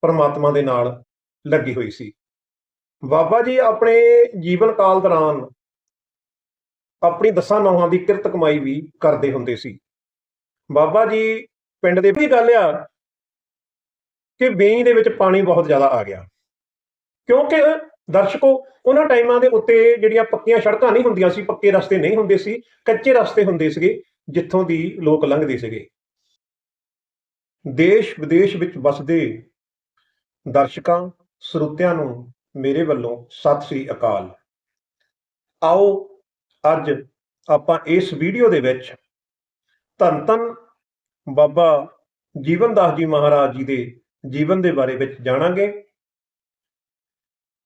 ਪਰਮਾਤਮਾ ਦੇ ਨਾਲ ਲੱਗੀ ਹੋਈ ਸੀ। ਬਾਬਾ ਜੀ ਆਪਣੇ ਜੀਵਨ ਕਾਲ ਦੌਰਾਨ ਆਪਣੀ ਦਸਾਂ ਨੌਹਾਂ ਦੀ ਕਿਰਤ ਕਮਾਈ ਵੀ ਕਰਦੇ ਹੁੰਦੇ ਸੀ। ਬਾਬਾ ਜੀ ਪਿੰਡ ਦੇ ਵੀ ਗੱਲ ਆ ਕਿ ਵੇਈ ਦੇ ਵਿੱਚ ਪਾਣੀ ਬਹੁਤ ਜ਼ਿਆਦਾ ਆ ਗਿਆ। ਕਿਉਂਕਿ ਦਰਸ਼ਕੋ, ਉਹਨਾਂ ਟਾਈਮਾਂ ਦੇ ਉੱਤੇ ਜਿਹੜੀਆਂ ਪੱਕੀਆਂ ਸੜਕਾਂ ਨਹੀਂ ਹੁੰਦੀਆਂ ਸੀ, ਪੱਕੇ ਰਸਤੇ ਨਹੀਂ ਹੁੰਦੇ ਸੀ, ਕੱਚੇ ਰਸਤੇ ਹੁੰਦੇ ਸੀਗੇ, ਜਿੱਥੋਂ ਦੀ ਲੋਕ ਲੰਘਦੇ ਸੀਗੇ। ਦੇਸ਼ ਵਿਦੇਸ਼ ਵਿੱਚ ਵਸਦੇ ਦਰਸ਼ਕਾਂ, ਸਰੋਤਿਆਂ ਨੂੰ ਮੇਰੇ ਵੱਲੋਂ ਸਤਿ ਸ੍ਰੀ ਅਕਾਲ। ਆਓ, ਅੱਜ ਆਪਾਂ ਇਸ ਵੀਡੀਓ ਦੇ ਵਿੱਚ ਧੰਨ ਧੰਨ ਬਾਬਾ ਜੀਵਨਦਾਸ ਜੀ ਮਹਾਰਾਜ ਜੀ ਦੇ ਜੀਵਨ ਦੇ ਬਾਰੇ ਵਿੱਚ ਜਾਣਾਂਗੇ।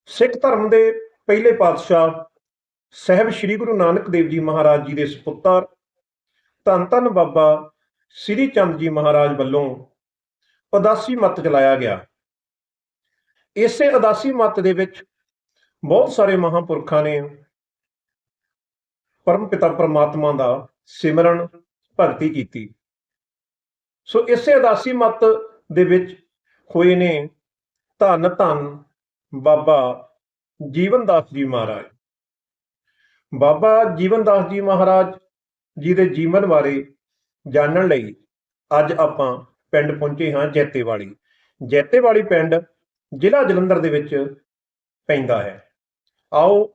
ਸਿੱਖ ਧਰਮ ਦੇ ਪਹਿਲੇ ਪਾਤਸ਼ਾਹ ਸਹਿਬ ਸ੍ਰੀ ਗੁਰੂ ਨਾਨਕ ਦੇਵ ਜੀ ਮਹਾਰਾਜ ਜੀ ਦੇ ਸੁਪੁੱਤਰ ਧੰਨ ਧੰਨ ਬਾਬਾ ਸ੍ਰੀ ਚੰਦ ਜੀ ਮਹਾਰਾਜ ਵੱਲੋਂ ਉਦਾਸੀ ਮਤ ਚਲਾਇਆ ਗਿਆ। ਇਸੇ ਅਦਾਸੀ ਮਤ ਦੇ ਵਿੱਚ ਬਹੁਤ ਸਾਰੇ ਮਹਾਂਪੁਰਖਾਂ ਨੇ ਪਰਮ ਪਿਤਾ ਪਰਮਾਤਮਾ ਦਾ ਸਿਮਰਨ ਭਗਤੀ ਕੀਤੀ। ਸੋ ਇਸੇ ਅਦਾਸੀ ਮਤ ਦੇ ਵਿੱਚ ਹੋਏ ਨੇ ਧੰਨ ਧੰਨ ਬਾਬਾ ਜੀਵਨਦਾਸ ਜੀ ਮਹਾਰਾਜ। ਬਾਬਾ ਜੀਵਨਦਾਸ ਜੀ ਮਹਾਰਾਜ ਜੀ ਦੇ ਜੀਵਨ ਬਾਰੇ ਜਾਣਨ ਲਈ ਅੱਜ ਆਪਾਂ ਪਿੰਡ ਪਹੁੰਚੇ ਹਾਂ ਜੈਤੇਵਾਲੀ। ਜੈਤੇਵਾਲੀ ਪਿੰਡ ਜ਼ਿਲ੍ਹਾ ਜਲੰਧਰ ਦੇ ਵਿੱਚ ਪੈਂਦਾ ਹੈ। ਆਓ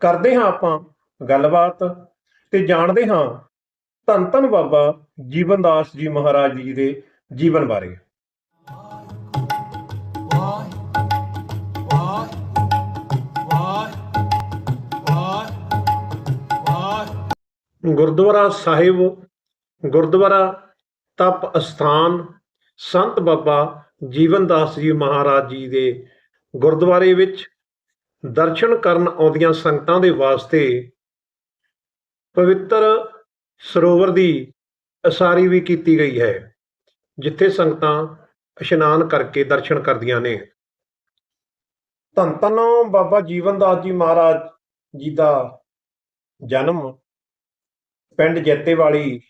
ਕਰਦੇ ਹਾਂ ਆਪਾਂ ਗੱਲਬਾਤ ਤੇ ਜਾਣਦੇ ਹਾਂ ਧੰਨ ਧੰਨ ਬਾਬਾ ਜੀਵਨਦਾਸ ਜੀ ਮਹਾਰਾਜ ਜੀ ਦੇ ਜੀਵਨ ਬਾਰੇ। ਗੁਰਦੁਆਰਾ ਸਾਹਿਬ, ਗੁਰਦੁਆਰਾ ਤਪ ਅਸਥਾਨ, ਸੰਤ ਬਾਬਾ ਜੀਵਨਦਾਸ ਜੀ ਮਹਾਰਾਜ ਜੀ ਦੇ ਗੁਰਦੁਆਰੇ ਵਿੱਚ ਦਰਸ਼ਨ ਕਰਨ ਆਉਂਦੀਆਂ ਸੰਗਤਾਂ ਦੇ ਵਾਸਤੇ ਪਵਿੱਤਰ ਸਰੋਵਰ ਦੀ ਅਸਾਰੀ ਵੀ ਕੀਤੀ ਗਈ ਹੈ, ਜਿੱਥੇ ਸੰਗਤਾਂ ਇਸ਼ਨਾਨ ਕਰਕੇ ਦਰਸ਼ਨ ਕਰਦੀਆਂ ਨੇ। ਧੰਨ ਧੰਨ ਬਾਬਾ ਜੀਵਨਦਾਸ ਜੀ ਮਹਾਰਾਜ ਜੀ ਦਾ ਜਨਮ ਪਿੰਡ ਜੈਤੇਵਾਲੀ,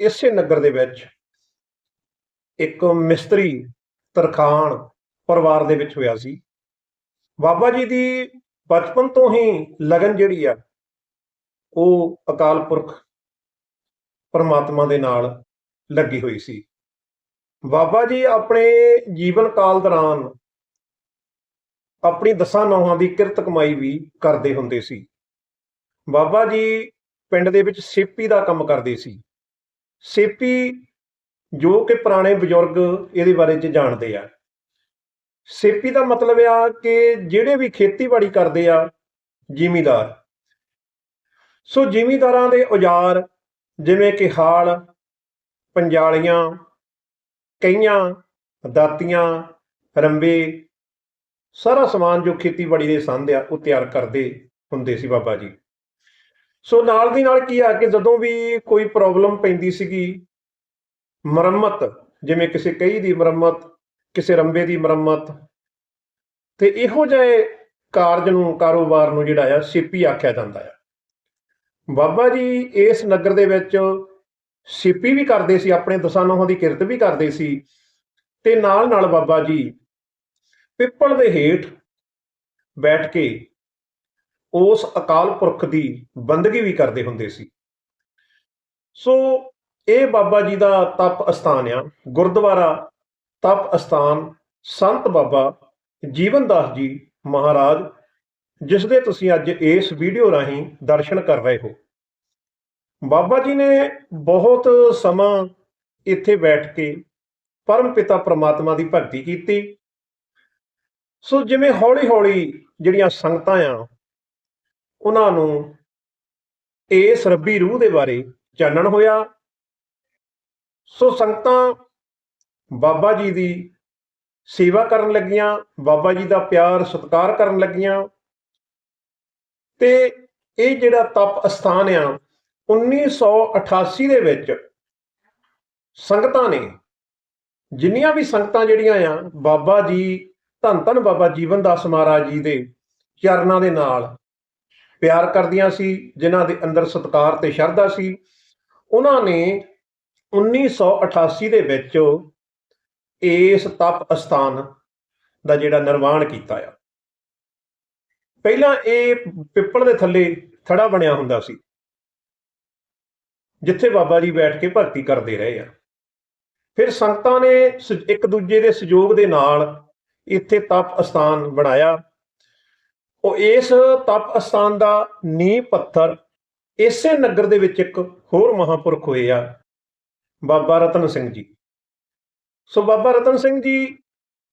ਇਸੇ ਨਗਰ ਦੇ ਵਿੱਚ ਇੱਕ ਮਿਸਤਰੀ ਤਰਖਾਣ ਪਰਿਵਾਰ ਦੇ ਵਿੱਚ ਹੋਇਆ ਸੀ। ਬਾਬਾ ਜੀ ਦੀ ਬਚਪਨ ਤੋਂ ਹੀ ਲਗਨ ਜਿਹੜੀ ਆ, ਉਹ ਅਕਾਲ ਪੁਰਖ ਪਰਮਾਤਮਾ ਦੇ ਨਾਲ ਲੱਗੀ ਹੋਈ ਸੀ। ਬਾਬਾ ਜੀ ਆਪਣੇ ਜੀਵਨ ਕਾਲ ਦੌਰਾਨ ਆਪਣੀ ਦਸਾਂ ਨੌਹਾਂ ਦੀ ਕਿਰਤ ਕਮਾਈ ਵੀ ਕਰਦੇ ਹੁੰਦੇ ਸੀ। ਬਾਬਾ ਜੀ ਪਿੰਡ ਦੇ ਵਿੱਚ ਸੇਪੀ ਦਾ ਕੰਮ ਕਰਦੇ ਸੀ। ਸੇਪੀ ਜੋ ਕਿ ਪੁਰਾਣੇ ਬਜ਼ੁਰਗ ਇਹਦੇ ਬਾਰੇ ਚ ਜਾਣਦੇ ਆ। ਸੇਪੀ ਦਾ ਮਤਲਬ ਆ ਕਿ ਜਿਹੜੇ ਵੀ ਖੇਤੀਬਾੜੀ ਕਰਦੇ ਆ, ਜ਼ਿਮੀਦਾਰ। ਸੋ ਜ਼ਿਮੀਦਾਰਾਂ ਦੇ ਔਜ਼ਾਰ ਜਿਵੇਂ ਕਿ ਹਾਲ, ਪੰਜਾਲੀਆਂ, ਕਈਆਂ, ਦਾਤੀਆਂ, ਰੰਬੇ, ਸਾਰਾ ਸਮਾਨ ਜੋ ਖੇਤੀਬਾੜੀ ਦੇ ਸੰਦ ਆ, ਉਹ ਤਿਆਰ ਕਰਦੇ ਹੁੰਦੇ ਸੀ ਬਾਬਾ ਜੀ। ਸੋ ਨਾਲ ਦੀ ਨਾਲ ਕੀ ਆ ਕਿ ਜਦੋਂ ਵੀ ਕੋਈ ਪ੍ਰੋਬਲਮ ਪੈਂਦੀ ਸੀਗੀ ਮੁਰੰਮਤ, ਜਿਵੇਂ ਕਿਸੇ ਕਹੀ ਦੀ ਮੁਰੰਮਤ, ਕਿਸੇ ਰੰਬੇ ਦੀ ਮੁਰੰਮਤ। ਤੇ ਇਹੋ ਜਿਹੇ ਕਾਰਜ ਨੂੰ, ਕਾਰੋਬਾਰ ਨੂੰ ਜਿਹੜਾ ਆ, ਸਿੱਪੀ ਆਖਿਆ ਜਾਂਦਾ ਆ। ਬਾਬਾ ਜੀ ਇਸ ਨਗਰ ਦੇ ਵਿੱਚ ਸਿੱਪੀ ਵੀ ਕਰਦੇ ਸੀ, ਆਪਣੇ ਦਸਾਨੋਹਾਂ ਦੀ ਕਿਰਤ ਵੀ ਕਰਦੇ ਸੀ। ਤੇ ਨਾਲ ਨਾਲ ਬਾਬਾ ਜੀ ਪਿੱਪਲ ਦੇ ਹੇਠ ਬੈਠ ਕੇ ਉਸ ਅਕਾਲ ਪੁਰਖ ਦੀ ਬੰਦਗੀ ਵੀ ਕਰਦੇ ਹੁੰਦੇ ਸੀ। ਸੋ ਇਹ ਬਾਬਾ ਜੀ ਦਾ ਤਪ ਅਸਥਾਨ ਆ, ਗੁਰਦੁਆਰਾ ਤਪ ਅਸਥਾਨ, ਸੰਤ ਬਾਬਾ ਜੀਵਨਦਾਸ ਜੀ ਮਹਾਰਾਜ, ਜਿਸ ਦੇ ਤੁਸੀਂ ਅੱਜ ਇਸ ਵੀਡੀਓ ਰਾਹੀਂ ਦਰਸ਼ਨ ਕਰ ਰਹੇ ਹੋ। ਬਾਬਾ ਜੀ ਨੇ ਬਹੁਤ ਸਮਾਂ ਇੱਥੇ ਬੈਠ ਕੇ ਪਰਮ ਪਿਤਾ ਪ੍ਰਮਾਤਮਾ ਦੀ ਭਗਤੀ ਕੀਤੀ। ਸੋ ਜਿਵੇਂ ਹੌਲੀ-ਹੌਲੀ ਜਿਹੜੀਆਂ ਸੰਗਤਾਂ ਆ, ਉਹਨਾਂ ਨੂੰ ਇਸ ਰੱਬੀ ਰੂਹ ਦੇ ਬਾਰੇ ਚਾਨਣ ਹੋਇਆ। ਸੋ ਸੰਗਤਾਂ ਬਾਬਾ ਜੀ ਦੀ ਸੇਵਾ ਕਰਨ ਲੱਗੀਆਂ, ਬਾਬਾ ਜੀ ਦਾ ਪਿਆਰ, ਸਤਿਕਾਰ ਕਰਨ ਲੱਗੀਆਂ। ਤੇ ਇਹ ਜਿਹੜਾ ਤਪ ਅਸਥਾਨ ਆ 1988 ਦੇ ਵਿੱਚ ਸੰਗਤਾਂ ਨੇ ਜਿੰਨੀਆਂ ਵੀ ਸੰਗਤਾਂ ਜਿਹੜੀਆਂ ਆ, ਬਾਬਾ ਜੀ, ਧੰਨ ਧੰਨ ਬਾਬਾ ਜੀਵਨ ਦਾਸ ਮਹਾਰਾਜ ਜੀ ਦੇ ਚਰਨਾਂ ਦੇ ਨਾਲ ਪਿਆਰ ਕਰਦੀਆਂ ਸੀ, ਜਿਨ੍ਹਾਂ ਦੇ ਅੰਦਰ ਸਤਿਕਾਰ ਤੇ ਸ਼ਰਧਾ ਸੀ। ਉਹਨਾਂ ਨੇ 1988 ਦੇ ਵਿੱਚ ਇਸ ਤਪ ਅਸਥਾਨ ਦਾ ਜਿਹੜਾ ਨਿਰਮਾਣ ਕੀਤਾ ਆ। ਪਹਿਲਾਂ ਇਹ ਪਿੱਪਲ ਦੇ ਥੱਲੇ ਥੜਾ ਬਣਿਆ ਹੁੰਦਾ ਸੀ, ਜਿੱਥੇ ਬਾਬਾ ਜੀ ਬੈਠ ਕੇ ਭਗਤੀ ਕਰਦੇ ਰਹੇ ਆ। ਫਿਰ ਸੰਗਤਾਂ ਨੇ ਸ- ਇੱਕ ਦੂਜੇ ਦੇ ਸਹਿਯੋਗ ਦੇ ਨਾਲ ਇੱਥੇ ਤਪ ਅਸਥਾਨ ਬਣਾਇਆ। ਉਹ ਇਸ ਤਪ ਅਸਥਾਨ ਦਾ ਨੀਂਹ ਪੱਥਰ ਇਸੇ ਨਗਰ ਦੇ ਵਿੱਚ ਇੱਕ ਹੋਰ ਮਹਾਪੁਰਖ ਹੋਏ ਆ ਬਾਬਾ ਰਤਨ ਸਿੰਘ ਜੀ। ਸੋ ਬਾਬਾ ਰਤਨ ਸਿੰਘ ਜੀ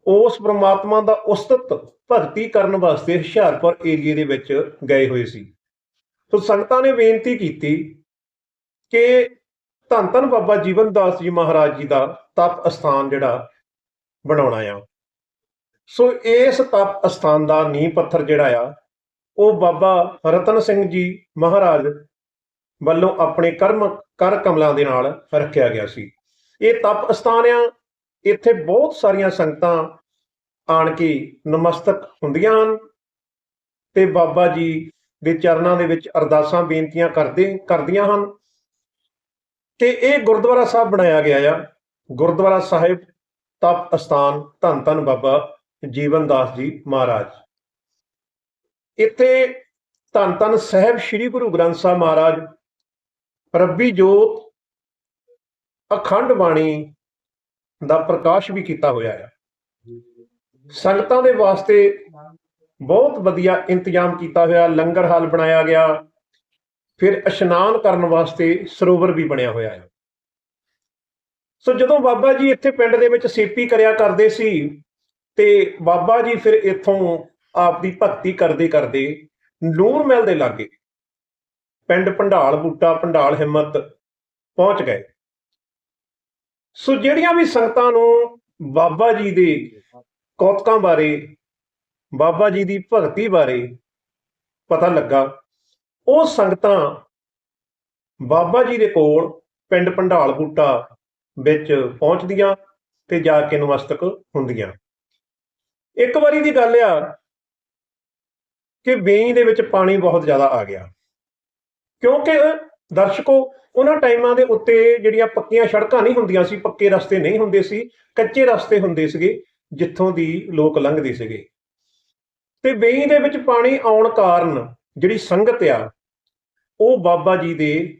ਉਸ ਪ੍ਰਮਾਤਮਾ ਦਾ ਉਸਤਤ ਭਗਤੀ ਕਰਨ ਵਾਸਤੇ ਹੁਸ਼ਿਆਰਪੁਰ ਏਰੀਏ ਦੇ ਵਿੱਚ ਗਏ ਹੋਏ ਸੀ। ਸੋ ਸੰਗਤਾਂ ਨੇ ਬੇਨਤੀ ਕੀਤੀ ਕਿ ਧੰਨ ਧੰਨ ਬਾਬਾ ਜੀਵਨ ਦਾਸ ਜੀ ਮਹਾਰਾਜ ਜੀ ਦਾ ਤਪ ਅਸਥਾਨ ਜਿਹੜਾ ਬਣਾਉਣਾ ਆ। ਸੋ ਇਸ ਤਪ ਅਸਥਾਨ ਦਾ ਨੀਂਹ ਪੱਥਰ ਜਿਹੜਾ ਆ, ਉਹ ਬਾਬਾ ਰਤਨ ਸਿੰਘ ਜੀ ਮਹਾਰਾਜ ਵੱਲੋਂ ਆਪਣੇ ਕਰਮ, ਕਰ ਕਮਲਾਂ ਦੇ ਨਾਲ ਰੱਖਿਆ ਗਿਆ ਸੀ। ਇਹ ਤਪ ਅਸਥਾਨ ਆ ਇੱਥੇ ਬਹੁਤ ਸਾਰੀਆਂ ਸੰਗਤਾਂ ਆਣ ਕੇ ਨਮਸਤਕ ਹੁੰਦੀਆਂ ਹਨ ਤੇ ਬਾਬਾ ਜੀ ਦੇ ਚਰਨਾਂ ਦੇ ਵਿੱਚ ਅਰਦਾਸਾਂ ਬੇਨਤੀਆਂ ਕਰਦੇ, ਕਰਦੀਆਂ ਹਨ। ਤੇ ਇਹ ਗੁਰਦੁਆਰਾ ਸਾਹਿਬ ਬਣਾਇਆ ਗਿਆ ਆ। ਗੁਰਦੁਆਰਾ ਸਾਹਿਬ ਤਪ ਅਸਥਾਨ ਧੰਨ ਧੰਨ ਬਾਬਾ ਜੀਵਨ ਦਾਸ ਜੀ ਮਹਾਰਾਜ। ਇੱਥੇ ਧੰਨ ਧੰਨ ਸਾਹਿਬ ਸ੍ਰੀ ਗੁਰੂ ਗ੍ਰੰਥ ਸਾਹਿਬ ਮਹਾਰਾਜ ਰੱਬੀ ਜੋਤ ਅਖੰਡ ਬਾਣੀ ਦਾ ਪ੍ਰਕਾਸ਼ ਵੀ ਕੀਤਾ ਹੋਇਆ ਹੈ। ਸੰਗਤਾਂ ਦੇ ਵਾਸਤੇ ਬਹੁਤ ਵਧੀਆ ਇੰਤਜ਼ਾਮ ਕੀਤਾ ਹੋਇਆ, ਲੰਗਰ ਹਾਲ ਬਣਾਇਆ ਗਿਆ, ਫਿਰ ਇਸ਼ਨਾਨ ਕਰਨ ਵਾਸਤੇ ਸਰੋਵਰ ਵੀ ਬਣਿਆ ਹੋਇਆ ਹੈ। ਸੋ ਜਦੋਂ ਬਾਬਾ ਜੀ ਇੱਥੇ ਪਿੰਡ ਦੇ ਵਿੱਚ ਸੇਪੀ ਕਰਿਆ ਕਰਦੇ ਸੀ ਤੇ ਬਾਬਾ ਜੀ ਫਿਰ ਇੱਥੋਂ ਆਪ ਦੀ ਭਗਤੀ ਕਰਦੇ ਕਰਦੇ ਨੂਰ ਮਹਿਲ ਦੇ ਲਾਗੇ ਪਿੰਡ ਭੰਡਾਲ, ਬੂਟਾ ਭੰਡਾਲ, ਹਿੰਮਤ ਪਹੁੰਚ ਗਏ। ਸੋ ਜਿਹੜੀਆਂ ਵੀ ਸੰਗਤਾਂ ਨੂੰ ਬਾਬਾ ਜੀ ਦੇ ਕੌਤਕਾਂ ਬਾਰੇ, ਬਾਬਾ ਜੀ ਦੀ ਭਗਤੀ ਬਾਰੇ ਪਤਾ ਲੱਗਾ, ਉਹ ਸੰਗਤਾਂ ਬਾਬਾ ਜੀ ਦੇ ਕੋਲ ਪਿੰਡ ਭੰਡਾਲ, ਬੂਟਾ ਵਿੱਚ ਪਹੁੰਚਦੀਆਂ ਤੇ ਜਾ ਕੇ ਨਮਸਤਕ ਹੁੰਦੀਆਂ। ਇੱਕ ਵਾਰੀ ਦੀ ਗੱਲ ਆ ਕਿ ਵੇਈ ਦੇ ਵਿੱਚ ਪਾਣੀ ਬਹੁਤ ਜ਼ਿਆਦਾ ਆ ਗਿਆ। ਕਿਉਂਕਿ ਦਰਸ਼ਕੋ, ਉਹਨਾਂ ਟਾਈਮਾਂ ਦੇ ਉੱਤੇ ਜਿਹੜੀਆਂ ਪੱਕੀਆਂ ਸੜਕਾਂ ਨਹੀਂ ਹੁੰਦੀਆਂ ਸੀ, ਪੱਕੇ ਰਸਤੇ ਨਹੀਂ ਹੁੰਦੇ ਸੀ, ਕੱਚੇ ਰਸਤੇ ਹੁੰਦੇ ਸੀਗੇ, ਜਿੱਥੋਂ ਦੀ ਲੋਕ ਲੰਘਦੇ ਸੀਗੇ। ਤੇ ਵੇਈ ਦੇ ਵਿੱਚ ਪਾਣੀ ਆਉਣ ਕਾਰਨ ਜਿਹੜੀ ਸੰਗਤ ਆ, ਉਹ ਬਾਬਾ ਜੀ ਦੇ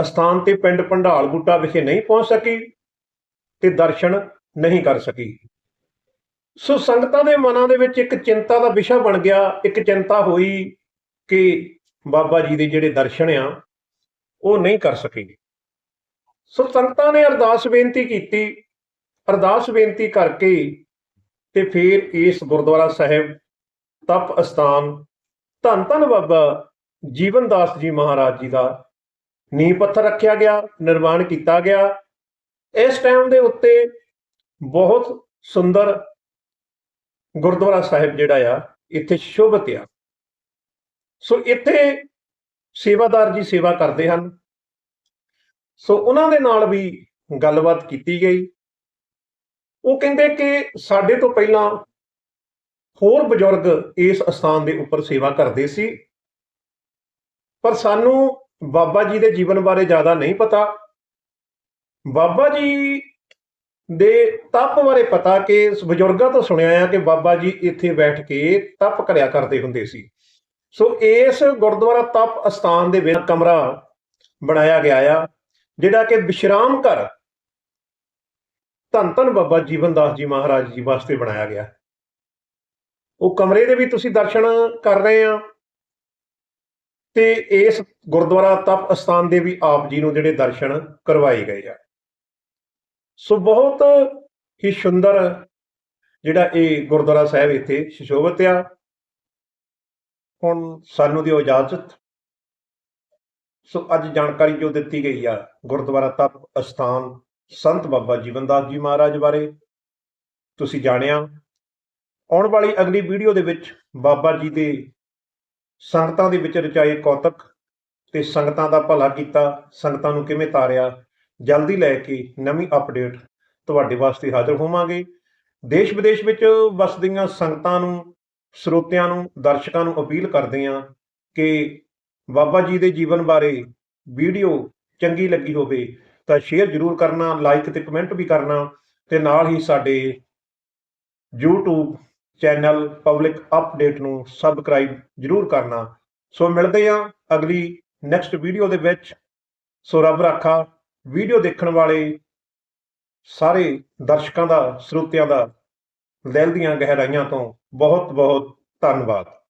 ਅਸਥਾਨ ਤੇ ਪਿੰਡ ਭੰਡਾਲ ਬੂਟਾ ਵਿਖੇ ਨਹੀਂ ਪਹੁੰਚ ਸਕੀ ਤੇ ਦਰਸ਼ਨ ਨਹੀਂ ਕਰ ਸਕੀ। ਸੋ ਸੰਗਤਾਂ ਦੇ ਮਨਾਂ ਦੇ ਵਿੱਚ ਇੱਕ ਚਿੰਤਾ ਦਾ ਵਿਸ਼ਾ ਬਣ ਗਿਆ, ਇੱਕ ਚਿੰਤਾ ਹੋਈ ਕਿ ਬਾਬਾ ਜੀ ਦੇ ਜਿਹੜੇ ਦਰਸ਼ਨ ਆ, ਉਹ ਨਹੀਂ ਕਰ ਸਕੇ ਸੋ ਸੰਗਤਾਂ ਨੇ ਅਰਦਾਸ ਬੇਨਤੀ ਕੀਤੀ। ਅਰਦਾਸ ਬੇਨਤੀ ਕਰਕੇ ਤੇ ਫਿਰ ਇਸ ਗੁਰਦੁਆਰਾ ਸਾਹਿਬ ਤਪ ਅਸਥਾਨ ਧੰਨ ਧੰਨ ਬਾਬਾ ਜੀਵਨ ਦਾਸ ਜੀ ਮਹਾਰਾਜ ਜੀ ਦਾ ਨੀਂਹ ਪੱਥਰ ਰੱਖਿਆ ਗਿਆ ਨਿਰਮਾਣ ਕੀਤਾ ਗਿਆ। ਇਸ ਟਾਈਮ ਦੇ ਉੱਤੇ ਬਹੁਤ ਸੁੰਦਰ ਗੁਰਦੁਆਰਾ ਸਾਹਿਬ ਜਿਹੜਾ ਆ, ਇੱਥੇ ਸ਼ੋਭਤ ਆ ਸੋ ਇੱਥੇ ਸੇਵਾਦਾਰ ਜੀ ਸੇਵਾ ਕਰਦੇ ਹਨ। ਸੋ ਉਹਨਾਂ ਦੇ ਨਾਲ ਵੀ ਗੱਲਬਾਤ ਕੀਤੀ ਗਈ। ਉਹ ਕਹਿੰਦੇ ਕਿ ਸਾਡੇ ਤੋਂ ਪਹਿਲਾਂ ਹੋਰ ਬਜ਼ੁਰਗ ਇਸ ਅਸਥਾਨ ਦੇ ਉੱਪਰ ਸੇਵਾ ਕਰਦੇ ਸੀ। ਪਰ ਸਾਨੂੰ ਬਾਬਾ ਜੀ ਦੇ ਜੀਵਨ ਬਾਰੇ ਜ਼ਿਆਦਾ ਨਹੀਂ ਪਤਾ। ਬਾਬਾ ਜੀ ਦੇ ਤਪ ਬਾਰੇ ਪਤਾ ਕਿ ਬਜ਼ੁਰਗਾਂ ਤੋਂ ਸੁਣਿਆ ਆ ਕਿ ਬਾਬਾ ਜੀ ਇੱਥੇ ਬੈਠ ਕੇ ਤਪ ਕਰਿਆ ਕਰਦੇ ਹੁੰਦੇ ਸੀ। ਸੋ ਇਸ ਗੁਰਦੁਆਰਾ ਤਪ ਅਸਥਾਨ ਦੇ ਵਿੱਚ ਕਮਰਾ ਬਣਾਇਆ ਗਿਆ ਆ, ਜਿਹੜਾ ਕਿ ਵਿਸ਼ਰਾਮ ਘਰ ਧੰਨ ਧੰਨ ਬਾਬਾ ਜੀਵਨ ਦਾਸ ਜੀ ਮਹਾਰਾਜ ਜੀ ਵਾਸਤੇ ਬਣਾਇਆ ਗਿਆ। ਉਹ ਕਮਰੇ ਦੇ ਵੀ ਤੁਸੀਂ ਦਰਸ਼ਨ ਕਰ ਰਹੇ ਆ ਤੇ ਇਸ ਗੁਰਦੁਆਰਾ ਤਪ ਅਸਥਾਨ ਦੇ ਵੀ ਆਪ ਜੀ ਨੂੰ ਜਿਹੜੇ ਦਰਸ਼ਨ ਕਰਵਾਏ ਗਏ ਆ। ਸੋ ਬਹੁਤ ਹੀ ਸੁੰਦਰ ਜਿਹੜਾ ਇਹ ਗੁਰਦੁਆਰਾ ਸਾਹਿਬ ਇੱਥੇ ਸ਼ਿਸ਼ੋਭਤ ਆ। ਹੁਣ ਸਾਨੂੰ ਦਿਓ ਇਜਾਜ਼ਤ। ਸੋ ਅੱਜ ਜਾਣਕਾਰੀ ਜੋ ਦਿੱਤੀ ਗਈ ਆ, ਗੁਰਦੁਆਰਾ ਤਪ ਅਸਥਾਨ ਸੰਤ ਬਾਬਾ ਜੀਵਨਦਾਸ ਜੀ ਮਹਾਰਾਜ ਬਾਰੇ, ਤੁਸੀਂ ਜਾਣਿਆ। ਆਉਣ ਵਾਲੀ ਅਗਲੀ ਵੀਡੀਓ ਦੇ ਵਿੱਚ ਬਾਬਾ ਜੀ ਦੇ ਸੰਗਤਾਂ ਦੇ ਵਿੱਚ ਰਚਾਏ ਕੌਤਕ ਤੇ ਸੰਗਤਾਂ ਦਾ ਭਲਾ ਕੀਤਾ, ਸੰਗਤਾਂ ਨੂੰ ਕਿਵੇਂ ਤਾਰਿਆ, ਜਲਦੀ ਲੈ ਕੇ ਨਵੀਂ ਅਪਡੇਟ ਤੁਹਾਡੇ ਵਾਸਤੇ ਹਾਜ਼ਰ ਹੋਵਾਂਗੇ। ਦੇਸ਼ ਵਿਦੇਸ਼ ਵਿੱਚ ਵਸਦੀਆਂ ਸੰਗਤਾਂ ਨੂੰ ਸਰੋਤਿਆਂ ਨੂੰ, ਦਰਸ਼ਕਾਂ ਨੂੰ ਅਪੀਲ ਕਰਦੇ ਹਾਂ ਕਿ ਬਾਬਾ ਜੀ ਦੇ ਜੀਵਨ ਬਾਰੇ ਵੀਡੀਓ ਚੰਗੀ ਲੱਗੀ ਹੋਵੇ ਤਾਂ ਸ਼ੇਅਰ ਜ਼ਰੂਰ ਕਰਨਾ ਲਾਈਕ ਤੇ ਕਮੈਂਟ ਵੀ ਕਰਨਾ ਤੇ ਨਾਲ ਹੀ ਸਾਡੇ YouTube ਚੈਨਲ ਪਬਲਿਕ ਅਪਡੇਟ ਨੂੰ ਸਬਸਕ੍ਰਾਈਬ ਜਰੂਰ ਕਰਨਾ। ਸੋ ਮਿਲਦੇ ਹਾਂ ਅਗਲੀ ਨੈਕਸਟ ਵੀਡੀਓ ਦੇ ਵਿੱਚ। ਸੋ ਰੱਬ ਰਾਖਾ ਵੀਡੀਓ ਦੇਖਣ ਵਾਲੇ ਸਾਰੇ ਦਰਸ਼ਕਾਂ ਦਾ, ਸਰੋਤਿਆਂ ਦਾ ਦਿਲ ਦੀਆਂ ਗਹਿਰਾਈਆਂ ਤੋਂ ਬਹੁਤ ਬਹੁਤ ਧੰਨਵਾਦ।